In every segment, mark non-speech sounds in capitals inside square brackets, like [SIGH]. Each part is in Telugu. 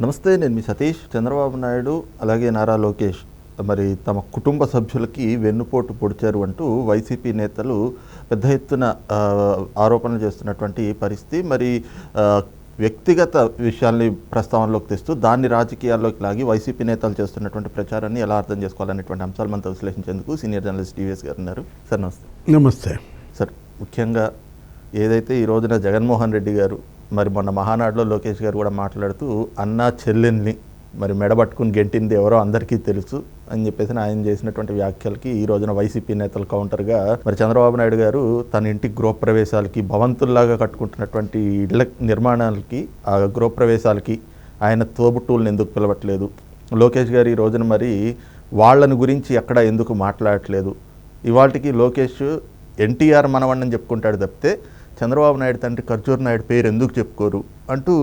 నమస్తే నేను మీ సతీష్ చంద్రబాబు నాయుడు అలాగే నారా లోకేష్. మరి తమ కుటుంబ సభ్యులకి వెన్నుపోటు పొడిచారు అంటూ వైసీపీ నేతలు పెద్ద ఎత్తున ఆరోపణలు చేస్తున్నటువంటి పరిస్థితి. మరి వ్యక్తిగత విషయాల్ని ప్రస్తావనలోకి తెస్తూ దాన్ని రాజకీయాల్లోకి లాగి వైసీపీ నేతలు చేస్తున్నటువంటి ప్రచారాన్ని ఎలా అర్థం చేసుకోవాలనేటువంటి అంశాలు మనతో విశ్లేషించేందుకు సీనియర్ జర్నలిస్ట్ టీవీఎస్ గారు ఉన్నారు. సార్ నమస్తే. నమస్తే. సార్ ముఖ్యంగా ఏదైతే ఈ రోజున జగన్మోహన్ రెడ్డి గారు మరి మొన్న మహానాడులో లోకేష్ గారు కూడా మాట్లాడుతూ అన్నా చెల్లెల్ని మరి మెడబట్టుకుని గెంటింది ఎవరో అందరికీ తెలుసు అని చెప్పేసి ఆయన చేసినటువంటి వ్యాఖ్యలకి ఈ రోజున వైసీపీ నేతల కౌంటర్గా మరి చంద్రబాబు నాయుడు గారు తన ఇంటి గృహప్రవేశాలకి భవంతుల్లాగా కట్టుకుంటున్నటువంటి ఇళ్ళ నిర్మాణాలకి ఆ గృహప్రవేశాలకి ఆయన తోబుట్టువులను ఎందుకు పిలవట్లేదు? లోకేష్ గారు ఈ రోజున మరి వాళ్ళని గురించి ఎక్కడ ఎందుకు మాట్లాడట్లేదు? ఇవాళకి లోకేష్ ఎన్టీఆర్ మనవణ్ణని చెప్పుకుంటాడు తప్పితే చంద్రబాబు నాయుడు తండ్రి ఖర్జూర్ నాయుడు పేరు ఎందుకు చెప్పుకోరు? అంటూ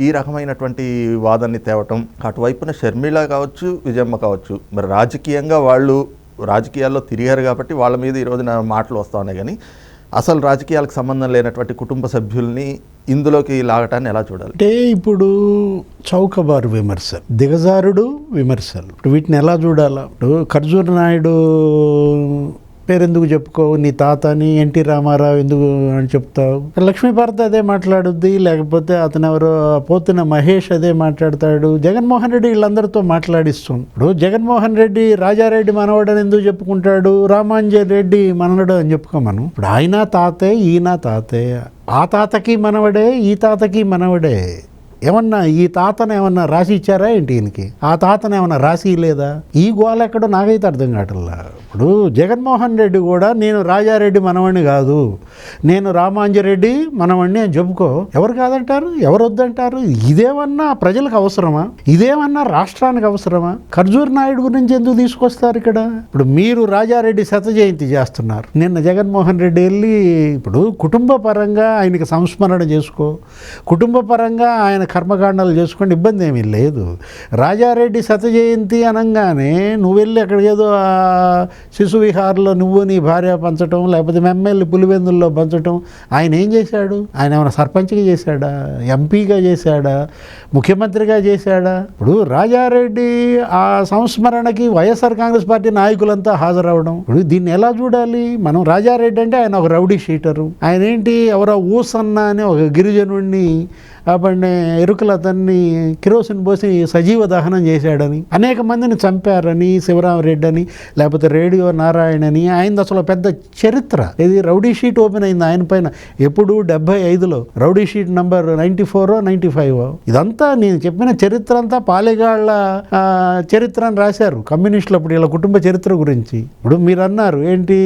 ఈ రకమైనటువంటి వాదాన్ని తేవటం అటువైపున షర్మిల కావచ్చు విజయమ్మ కావచ్చు మరి రాజకీయంగా వాళ్ళు రాజకీయాల్లో తిరిగారు కాబట్టి వాళ్ళ మీద ఈ రోజున మాటలు వస్తున్నాయి కానీ అసలు రాజకీయాలకు సంబంధం లేనటువంటి కుటుంబ సభ్యుల్ని ఇందులోకి లాగటాన్ని ఎలా చూడాలి? అంటే ఇప్పుడు చౌకబారు విమర్శ దిగజారుడు విమర్శలు. ఇప్పుడు వీటిని ఎలా చూడాలా? ఇప్పుడు ఖర్జూర్ నాయుడు పేరు ఎందుకు చెప్పుకోవు? నీ తాత అని ఎన్టీ రామారావు ఎందుకు అని చెప్తావు? లక్ష్మీభారత్ అదే మాట్లాడుద్ది లేకపోతే అతను ఎవరో పోతున్న మహేష్ అదే మాట్లాడతాడు. జగన్మోహన్ రెడ్డి వీళ్ళందరితో మాట్లాడిస్తుంది ఇప్పుడు జగన్మోహన్ రెడ్డి రాజారెడ్డి మనవడని ఎందుకు చెప్పుకుంటాడు? రామాంజన్ రెడ్డి మనవడు అని చెప్పుకోమను ఇప్పుడు ఆయన తాతే ఈయన తాతే. ఆ తాతకి మనవడే ఈ తాతకి మనవడే. ఏమన్నా ఈ తాతను ఏమన్నా రాసి ఇచ్చారా ఏంటి ఈయనకి? ఆ తాతను ఏమన్నా రాసి లేదా ఈ గోల ఎక్కడో నాకైతే అర్థం కావట్లా. ఇప్పుడు జగన్మోహన్ రెడ్డి కూడా నేను రాజారెడ్డి మనవణ్ణి కాదు. నేను రామాంజరెడ్డి మనవణ్ణి అని చెప్పుకో. ఎవరు కాదంటారు? ఎవరు వద్దంటారు? ఇదేమన్నా ప్రజలకు అవసరమా? ఇదేమన్నా రాష్ట్రానికి అవసరమా? ఖర్జూర్ నాయుడు గురించి ఎందుకు తీసుకొస్తారు ఇక్కడ? ఇప్పుడు మీరు రాజారెడ్డి శత జయంతి చేస్తున్నారు. నిన్న జగన్మోహన్ రెడ్డి వెళ్ళి ఇప్పుడు కుటుంబ పరంగా ఆయనకి సంస్మరణ చేసుకో. కుటుంబ పరంగా ఆయన కర్మకాండాలు చేసుకోండి ఇబ్బంది ఏమీ లేదు. రాజారెడ్డి శత జయంతి అనగానే నువ్వు వెళ్ళి అక్కడికి ఏదో శిశు విహార్లో నువ్వు నీ భార్య పంచటం లేకపోతే మెమ్మెల్లి పులివెందుల్లో పంచటం ఆయన ఏం చేశాడు? ఆయన ఏమైనా సర్పంచ్గా చేశాడా? ఎంపీగా చేశాడా? ముఖ్యమంత్రిగా చేశాడా? ఇప్పుడు రాజారెడ్డి ఆ సంస్మరణకి వైఎస్ఆర్ కాంగ్రెస్ పార్టీ నాయకులంతా హాజరవడం. ఇప్పుడు దీన్ని ఎలా చూడాలి? మనం రాజారెడ్డి అంటే ఆయన ఒక రౌడీ షీటరు. ఆయన ఏంటి? ఎవరో ఊసన్న అని ఒక గిరిజనుడిని అప్పటి ఎరుకలు అతన్ని కిరోసిన్ పోసి సజీవ దహనం చేశాడని అనేక మందిని చంపారని శివరామరెడ్డి అని లేకపోతే రేడియో నారాయణ అని ఆయన అసలు పెద్ద చరిత్ర. ఇది రౌడీ షీట్ ఓపెన్ అయింది ఆయన పైన. ఎప్పుడు డెబ్బై ఐదులో rowdy sheet number ninety four ninety five? ఇదంతా నేను చెప్పిన చరిత్ర అంతా పాలెగాళ్ళ చరిత్ర అని రాశారు. కమ్యూనిస్టులు అప్పుడు వీళ్ళ కుటుంబ చరిత్ర గురించి. ఇప్పుడు మీరు అన్నారు ఏంటి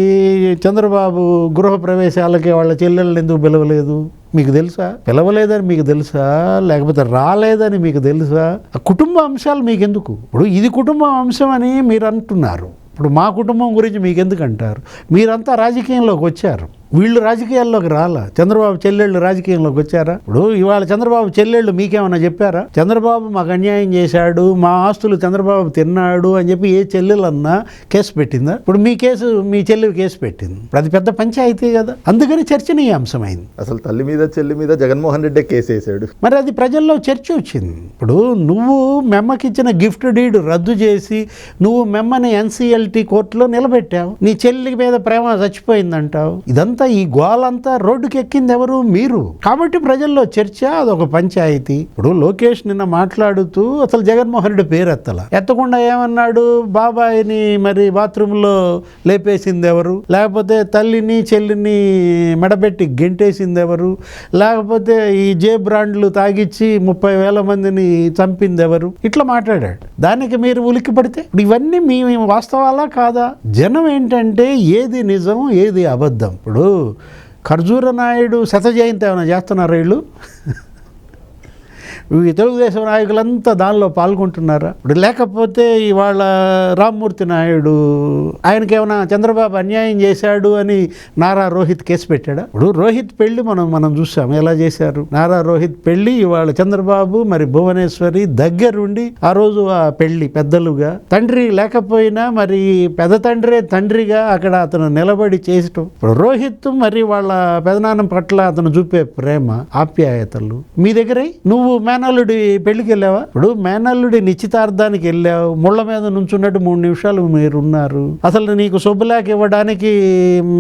చంద్రబాబు గృహ ప్రవేశాలకి వాళ్ళ చెల్లెళ్ళని ఎందుకు పిలవలేదు? మీకు తెలుసా? పిలవలేదని మీకు తెలుసా? లేకపోతే రాలేదని మీకు తెలుసా? ఆ కుటుంబ అంశాలు మీకు ఎందుకు ఇప్పుడు ఇది కుటుంబ అంశం అని మీరు అంటున్నారు. ఇప్పుడు మా కుటుంబం గురించి మీకు ఎందుకు అంటారు? మీరంతా రాజకీయంలోకి వచ్చారు. వీళ్ళు రాజకీయాల్లోకి రాలా? చంద్రబాబు చెల్లెళ్ళు రాజకీయంలోకి వచ్చారా? ఇప్పుడు ఇవాళ చంద్రబాబు చెల్లెళ్ళు మీకేమన్నా చెప్పారా? చంద్రబాబు మాకు అన్యాయం చేశాడు మా ఆస్తులు చంద్రబాబు తిన్నాడు అని చెప్పి ఏ చెల్లెలన్నా కేసు పెట్టిందా? ఇప్పుడు మీ కేసు మీ చెల్లి కేసు పెట్టింది. ఇప్పుడు అది పెద్ద పంచాయతీ కదా. అందుకని చర్చనీయాంశమైంది. అసలు తల్లి మీద చెల్లి మీద జగన్మోహన్ రెడ్డే కేసు వేసాడు మరి అది ప్రజల్లో చర్చ వచ్చింది. ఇప్పుడు నువ్వు మెమ్మకిచ్చిన గిఫ్ట్ డీడ్ రద్దు చేసి నువ్వు మెమ్మని ఎన్సీఎల్టీ కోర్టులో నిలబెట్టావు. నీ చెల్లి మీద ప్రేమ చచ్చిపోయిందంటావు. ఇదంతా ఈ గోలంతా రోడ్డుకి ఎక్కింది ఎవరు మీరు. కాబట్టి ప్రజల్లో చర్చ అదొక పంచాయతీ. ఇప్పుడు లోకేష్ నిన్న మాట్లాడుతూ అసలు జగన్మోహన్ రెడ్డి పేరు ఎత్తల ఎత్తకుండా ఏమన్నాడు? బాబాయిని మరి బాత్రూంలో లేపేసింది ఎవరు లేకపోతే తల్లిని చెల్లిని మెడబెట్టి గెంటేసింది ఎవరు లేకపోతే ఈ జే బ్రాండ్లు తాగిచ్చి ముప్పై వేల మందిని చంపింది ఎవరు ఇట్లా మాట్లాడాడు. దానికి మీరు ఉలిక్కి పడితే? ఇప్పుడు ఇవన్నీ మీ వాస్తవాలా కాదా? జనం ఏంటంటే ఏది నిజం ఏది అబద్ధం. ఇప్పుడు ఖర్జూర నాయుడు శత జయంతి ఏమైనా చేస్తున్నారా వీళ్ళు? ఈ తెలుగుదేశం నాయకులంతా దానిలో పాల్గొంటున్నారా? ఇప్పుడు లేకపోతే ఇవాళ రామ్మూర్తి నాయుడు ఆయనకేమైనా చంద్రబాబు అన్యాయం చేశాడు అని నారా రోహిత్ కేసు పెట్టాడా? ఇప్పుడు రోహిత్ పెళ్ళి మనం మనం చూసాం. ఎలా చేశారు? నారా రోహిత్ పెళ్ళి ఇవాళ చంద్రబాబు మరి భువనేశ్వరి దగ్గరుండి ఆ రోజు ఆ పెళ్ళి పెద్దలుగా. తండ్రి లేకపోయినా మరి పెద్ద తండ్రే తండ్రిగా అక్కడ అతను నిలబడి చేసటం. ఇప్పుడు రోహిత్ మరి వాళ్ళ పెదనాన్న పట్ల అతను చూపే ప్రేమ ఆప్యాయతలు మీ దగ్గరే? నువ్వు మేనల్లుడి పెళ్ళికి వెళ్ళావా? ఇప్పుడు మేనల్లుడి నిశ్చితార్థానికి వెళ్ళావు. ముళ్ళ మీద నుంచున్నట్టు మూడు నిమిషాలు మీరు ఉన్నారు అసలు నీకు శుభలేఖ ఇవ్వడానికి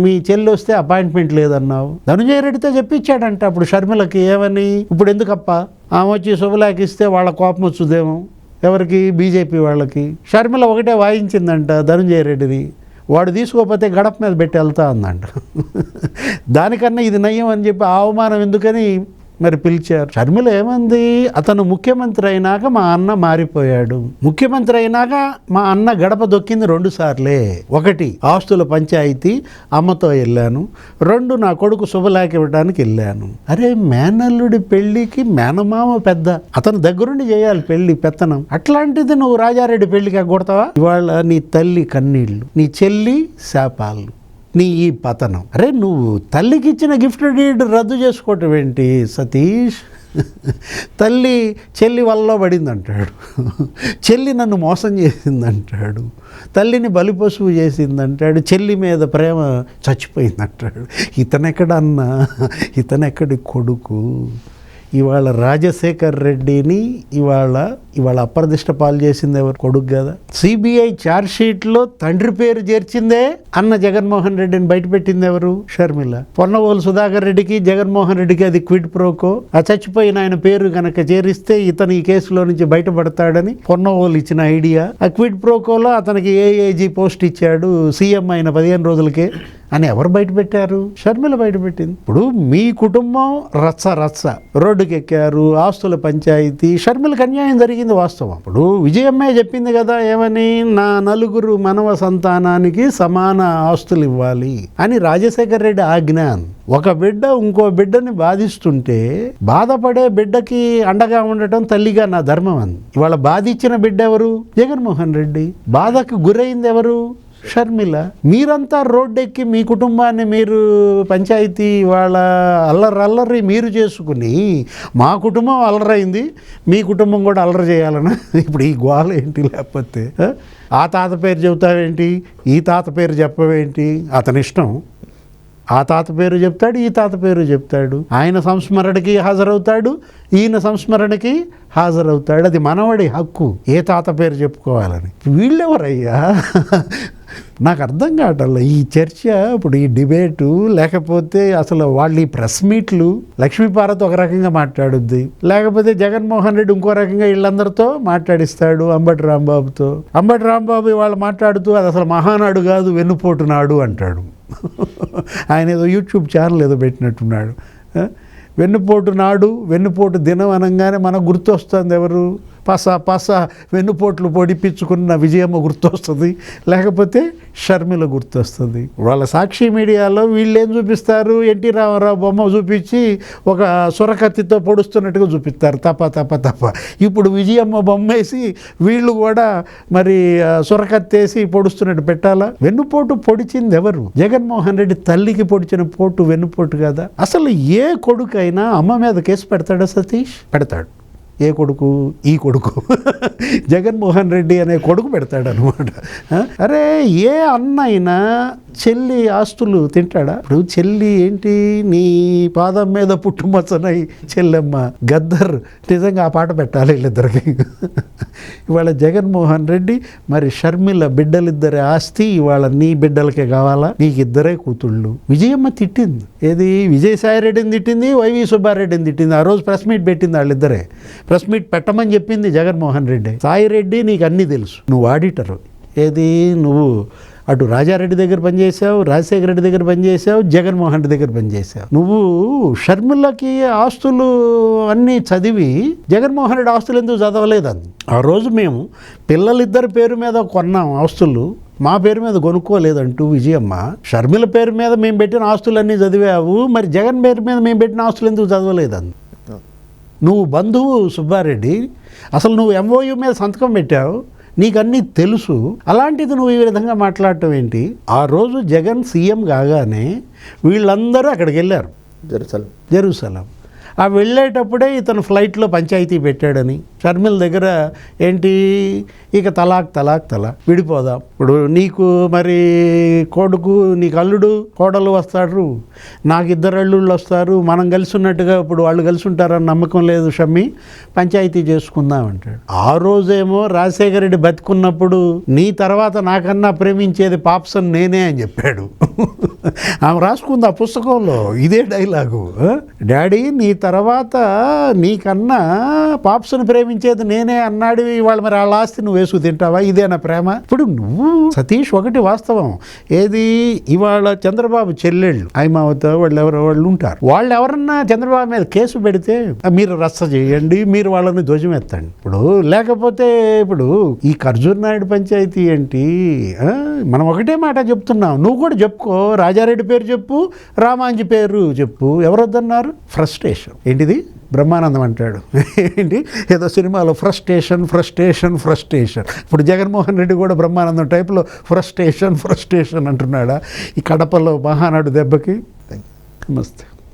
మీ చెల్లి వస్తే అపాయింట్మెంట్ లేదన్నావు. ధనుంజయ రెడ్డితో చెప్పించాడంట అప్పుడు షర్మిలకి ఏమని? ఇప్పుడు ఎందుకప్ప? ఆమె వచ్చి శుభలేఖ ఇస్తే వాళ్ళ కోపం వచ్చుదేమో? ఎవరికి? బీజేపీ వాళ్ళకి. షర్మిల ఒకటే వాయించిందంట ధనుంజయ రెడ్డిని వాడు తీసుకోకపోతే గడప మీద పెట్టి వెళ్తా ఉందంట దానికన్నా ఇది నయ్యం అని చెప్పి అవమానం ఎందుకని మరి పిలిచారు. షర్మిల ఏమంది? అతను ముఖ్యమంత్రి అయినాక మా అన్న మారిపోయాడు. ముఖ్యమంత్రి అయినాక మా అన్న గడప దొక్కింది రెండు సార్లే. ఒకటి ఆస్తుల పంచాయతీ అమ్మతో వెళ్ళాను. రెండు నా కొడుకు శుభలేఖ ఇవ్వడానికి వెళ్ళాను. అరే మేనల్లుడి పెళ్ళికి మేనమామ పెద్ద. అతను దగ్గరుండి చేయాలి పెళ్ళి పెత్తనం. అట్లాంటిది నువ్వు రాజారెడ్డి పెళ్ళికి కొడతావా ఇవాళ నీ తల్లి కన్నీళ్ళు నీ చెల్లి శాపాలు. నీ ఈ పతనం. అరే నువ్వు తల్లికి ఇచ్చిన గిఫ్ట్ డీడ్ రద్దు చేసుకోవటం ఏంటి సతీష్? తల్లి చెల్లి వల్ల పడిందంటాడు. చెల్లి నన్ను మోసం చేసిందంటాడు. తల్లిని బలిపశువు చేసిందంటాడు. చెల్లి మీద ప్రేమ చచ్చిపోయిందంటాడు. ఇతనెక్కడ అన్న ఇతనెక్కడి కొడుకు? ఇవాళ రాజశేఖర్ రెడ్డిని ఇవాళ ఇవాళ అప్రదిష్ట పాలు చేసింది ఎవరు? కొడుకు కదా. సిబిఐ షీట్లో తండ్రి పేరు చేర్చిందే అన్న జగన్మోహన్ రెడ్డిని బయటపెట్టింది ఎవరు? షర్మిల. పొన్నవోలు సుధాకర్ రెడ్డికి జగన్మోహన్ రెడ్డికి అది క్విడ్ ప్రోకో. ఆ చచ్చిపోయిన ఆయన పేరు గనక చేరిస్తే ఇతను ఈ కేసులో నుంచి బయటపడతాడని పొన్నవోలు ఇచ్చిన ఐడియా. ఆ క్విడ్ ప్రోకోలో అతనికి ఏఏజీ పోస్ట్ ఇచ్చాడు సీఎం అయిన పదిహేను రోజులకే. అని ఎవరు బయటపెట్టారు షర్మిల బయటపెట్టింది ఇప్పుడు మీ కుటుంబం రచ్చ రచ్చ. రోడ్డుకి ఎక్కారు ఆస్తుల పంచాయతీ షర్మిలకు అన్యాయం జరిగింది వాస్తవం. ఇప్పుడు విజయమ్మే చెప్పింది కదా ఏమని? నా నలుగురు మనవ సంతానానికి సమాన ఆస్తులు ఇవ్వాలి అని రాజశేఖర్ రెడ్డి ఆజ్ఞాన్ ఒక బిడ్డ ఇంకో బిడ్డని బాధిస్తుంటే బాధపడే బిడ్డకి అండగా ఉండటం తల్లిగా నా ధర్మం. అంది ఇవాళ బాధించిన బిడ్డ ఎవరు? జగన్మోహన్ రెడ్డి. బాధకు గురైంది ఎవరు? షర్మిల మీరంతా రోడ్డెక్కి మీ కుటుంబాన్ని మీరు పంచాయతీ వాళ్ళ అల్లరి అల్లరి మీరు చేసుకుని మా కుటుంబం అల్లరైంది మీ కుటుంబం కూడా అల్లరి చేయాలన్నా ఇప్పుడు ఈ గోల ఏంటి లేకపోతే? ఆ? ఆ తాత పేరు చెబుతావేంటి? ఈ తాత పేరు చెప్పవేంటి? అతని ఇష్టం. ఆ తాత పేరు చెప్తాడు ఈ తాత పేరు చెప్తాడు. ఆయన సంస్మరణకి హాజరవుతాడు ఈయన సంస్మరణకి హాజరవుతాడు. అది మనవడి హక్కు. ఏ తాత పేరు చెప్పుకోవాలని? వీళ్ళెవరయ్యా? నాకు అర్థం కావటంలో ఈ చర్చ ఇప్పుడు ఈ డిబేటు లేకపోతే అసలు వాళ్ళు ఈ ప్రెస్ మీట్లు లక్ష్మీపార్వతి ఒక రకంగా మాట్లాడుద్ది. లేకపోతే జగన్మోహన్ రెడ్డి ఇంకో రకంగా వీళ్ళందరితో మాట్లాడిస్తాడు అంబటి రాంబాబుతో. అంబటి రాంబాబు వాళ్ళు మాట్లాడుతూ అది అసలు మహానాడు కాదు వెన్నుపోటు నాడు అంటాడు. ఆయన ఏదో యూట్యూబ్ ఛానల్ ఏదో పెట్టినట్టున్నాడు. వెన్నుపోటు నాడు వెన్నుపోటు దినం అనగానే మనకు గుర్తొస్తుంది ఎవరు? పస పస వెన్నుపోట్లు పొడిపించుకున్న విజయమ్మ గుర్తొస్తుంది. లేకపోతే షర్మిల గుర్తొస్తుంది. వాళ్ళ సాక్షి మీడియాలో వీళ్ళు ఏం చూపిస్తారు? ఎన్టీ రామారావు బొమ్మ చూపించి ఒక సొరకత్తితో పొడుస్తున్నట్టుగా చూపిస్తారు. తప్ప తప్ప తప్ప ఇప్పుడు విజయమ్మ బొమ్మ వేసి వీళ్ళు కూడా మరి ఆ, సొరకత్తేసి పొడుస్తున్నట్టు పెట్టాలా? వెన్నుపోటు పొడిచింది ఎవరు జగన్మోహన్ రెడ్డి తల్లికి పొడిచిన పోటు వెన్నుపోటు కదా? అసలు ఏ కొడుకైనా అమ్మ మీద కేసు పెడతాడా సతీష్? పెడతాడు. ఏ కొడుకు? ఈ కొడుకు. [LAUGHS] జగన్మోహన్ రెడ్డి అనే కొడుకు పెడతాడు అనమాట అరే ఏ అన్న అయినా చెల్లి ఆస్తులు తింటాడా? ఇప్పుడు చెల్లి ఏంటి? నీ పాదం మీద పుట్టుమచ్చనై చెల్లెమ్మ గద్దర్ నిజంగా ఆ పాట పెట్టాలి వీళ్ళిద్దరికి. [LAUGHS] ఇవాళ జగన్మోహన్ రెడ్డి మరి షర్మిల బిడ్డలిద్దరి ఆస్తి ఇవాళ నీ బిడ్డలకే కావాలా? నీకు ఇద్దరే కూతుళ్ళు. విజయమ్మ తిట్టింది. ఏది? విజయసాయి రెడ్డిని తిట్టింది వైవి సుబ్బారెడ్డిని తిట్టింది. ఆ రోజు ప్రెస్ మీట్ పెట్టింది వాళ్ళిద్దరే. ప్రెస్ మీట్ పెట్టమని చెప్పింది జగన్మోహన్ రెడ్డి. సాయి రెడ్డి నీకు అన్నీ తెలుసు. నువ్వు ఆడిటరు. ఏది? నువ్వు అటు రాజారెడ్డి దగ్గర పనిచేసావు రాజశేఖర రెడ్డి దగ్గర పనిచేసావు జగన్మోహన్ రెడ్డి దగ్గర పనిచేసావు నువ్వు షర్మిలకి ఆస్తులు అన్నీ చదివి జగన్మోహన్ రెడ్డి ఆస్తులు ఎందుకు చదవలేదని ఆ రోజు మేము పిల్లలిద్దరి పేరు మీద కొన్నాం ఆస్తులు. మా పేరు మీద కొనుక్కోలేదంటూ విజయమ్మ షర్మిల పేరు మీద మేము పెట్టిన ఆస్తులన్నీ చదివావు మరి జగన్ పేరు మీద మేము పెట్టిన ఆస్తులు ఎందుకు చదవలేదని నువ్వు బంధువు సుబ్బారెడ్డి అసలు నువ్వు ఎంఓయు మీద సంతకం పెట్టావు నీకన్నీ తెలుసు. అలాంటిది నువ్వు ఈ విధంగా మాట్లాడటం ఏంటి? ఆ రోజు జగన్ సీఎం కాగానే వీళ్ళందరూ అక్కడికి వెళ్ళారు. జెరూసలం. జెరూసలం. ఆ వెళ్ళేటప్పుడే ఇతను ఫ్లైట్లో పంచాయతీ పెట్టాడని. షర్మిల దగ్గర ఏంటి? ఇక తలాక్ తలాక్ తలాక్. విడిపోదాం. ఇప్పుడు నీకు మరి కొడుకు నీకు అల్లుడు కోడలు వస్తాడు నాకు ఇద్దరు అల్లుళ్ళు వస్తారు. మనం కలిసి ఉన్నట్టుగా ఇప్పుడు వాళ్ళు కలిసి ఉంటారని నమ్మకం లేదు షమ్మి. పంచాయతీ చేసుకుందాం అంటాడు. ఆ రోజేమో రాజశేఖర రెడ్డి బతికున్నప్పుడు నీ తర్వాత నాకన్నా ప్రేమించేది పాప్సన్ నేనే అని చెప్పాడు. ఆమె రాసుకుంది ఆ పుస్తకంలో ఇదే డైలాగు. డాడీ నీ తర్వాత నీకన్నా పాప్స్ని ప్రేమించేది నేనే అన్నాడు ఇవాళ మరి వాళ్ళ ఆస్తి నువ్వు వేసుకు తింటావా? ఇదేనా ప్రేమ? ఇప్పుడు నువ్వు సతీష్ ఒకటి వాస్తవం. ఏది? ఇవాళ చంద్రబాబు చెల్లెళ్ళు ఐమావత వాళ్ళు ఎవరు వాళ్ళు ఉంటారు. వాళ్ళు ఎవరన్నా చంద్రబాబు మీద కేసు పెడితే మీరు రచ్చ చేయండి మీరు వాళ్ళని ధ్వజమెత్తండి. ఇప్పుడు లేకపోతే ఇప్పుడు ఈ ఖర్జూర్ నాయుడు పంచాయతీ ఏంటి? మనం ఒకటే మాట చెప్తున్నాం. నువ్వు కూడా చెప్పుకో. రాజారెడ్డి పేరు చెప్పు రామాంజీ పేరు చెప్పు. ఎవరొద్దన్నారు? ఫ్రస్ట్రేషన్. ఏంటిది? బ్రహ్మానందం అంటాడు. ఏంటి? ఏదో సినిమాలో ఫ్రస్ట్రేషన్ ఫ్రస్ట్రేషన్ ఫ్రస్ట్రేషన్. ఇప్పుడు జగన్మోహన్ రెడ్డి కూడా బ్రహ్మానందం టైప్లో ఫ్రస్ట్రేషన్ ఫ్రస్ట్రేషన్ అంటున్నాడా? ఈ కడపలో మహానాడు దెబ్బకి? నమస్తే.